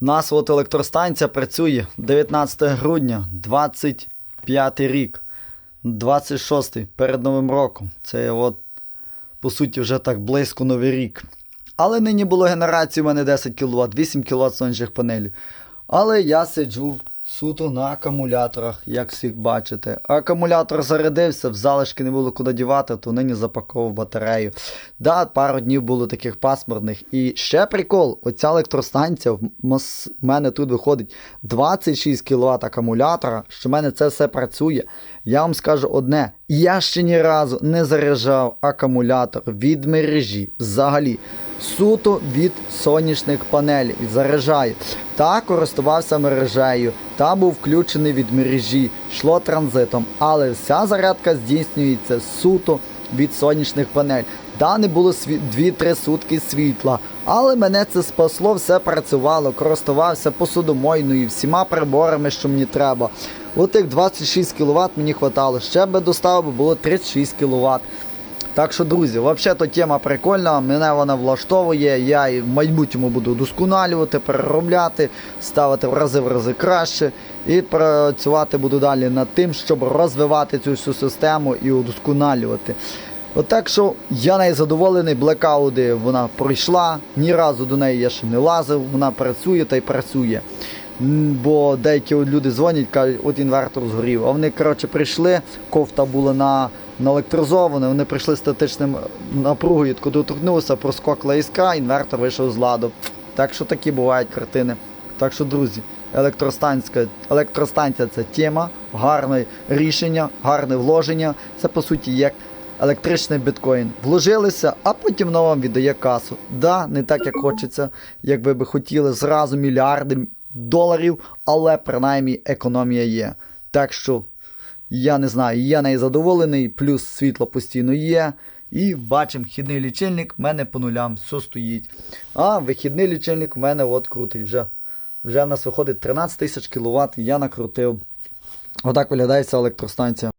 Нас от електростанція працює 19 грудня, 25 рік, 26 перед Новим роком. Це от, по суті, вже так близько Новий рік. Але нині було генерації у мене 10 кВт, 8 кВт сонячних панелів. Але я сиджу суто на акумуляторах, як всі бачите. Акумулятор зарядився, в залишки не було куди дівати, то нині запаковував батарею. Да, пару днів було таких пасмурних. І ще прикол, оця електростанція, в мене тут виходить 26 кВт акумулятора, що в мене це все працює. Я вам скажу одне: я ще ні разу не заряджав акумулятор від мережі взагалі. Суто від сонячних панелей заряджаю. Та користувався мережею, та був включений від мережі, йшло транзитом, але вся зарядка здійснюється суто від сонячних панелей. Да, не було 2-3 сутки світла, але мене це спасло, все працювало, користувався посудомойною, всіма приборами, що мені треба. Отих 26 кВт мені хватало, ще би достав, би було 36 кВт. Так що, друзі, взагалі то тема прикольна, мене вона влаштовує. Я і в майбутньому буду удосконалювати, переробляти, ставити в рази в рази краще. І працювати буду далі над тим, щоб розвивати цю всю систему і удосконалювати. От так що я нею задоволений, блекауди вона пройшла, ні разу до неї я ще не лазив, вона працює та й працює. Бо деякі люди дзвонять, кажуть, от інвертор згорів. А вони, коротше, прийшли, кофта була на, наелектризована, вони прийшли статичним напругою, коли доторкнулися, проскокла іскра, інвертор вийшов з ладу. Так що такі бувають картини. Так що, друзі, електростанція, електростанція це тема, гарне рішення, гарне вложення. Це по суті як електричний біткоін. Вложилися, а потім воно вам віддає касу. Да, не так, як хочеться, як ви би хотіли, зразу мільярди доларів, але принаймні економія є. Так що я не знаю, я неї задоволений, плюс світло постійно є. І бачимо, вхідний лічильник в мене по нулям, все стоїть. А вихідний лічильник в мене от крутить вже. Вже в нас виходить 13 тисяч кВт, я накрутив. Отак виглядає ця електростанція.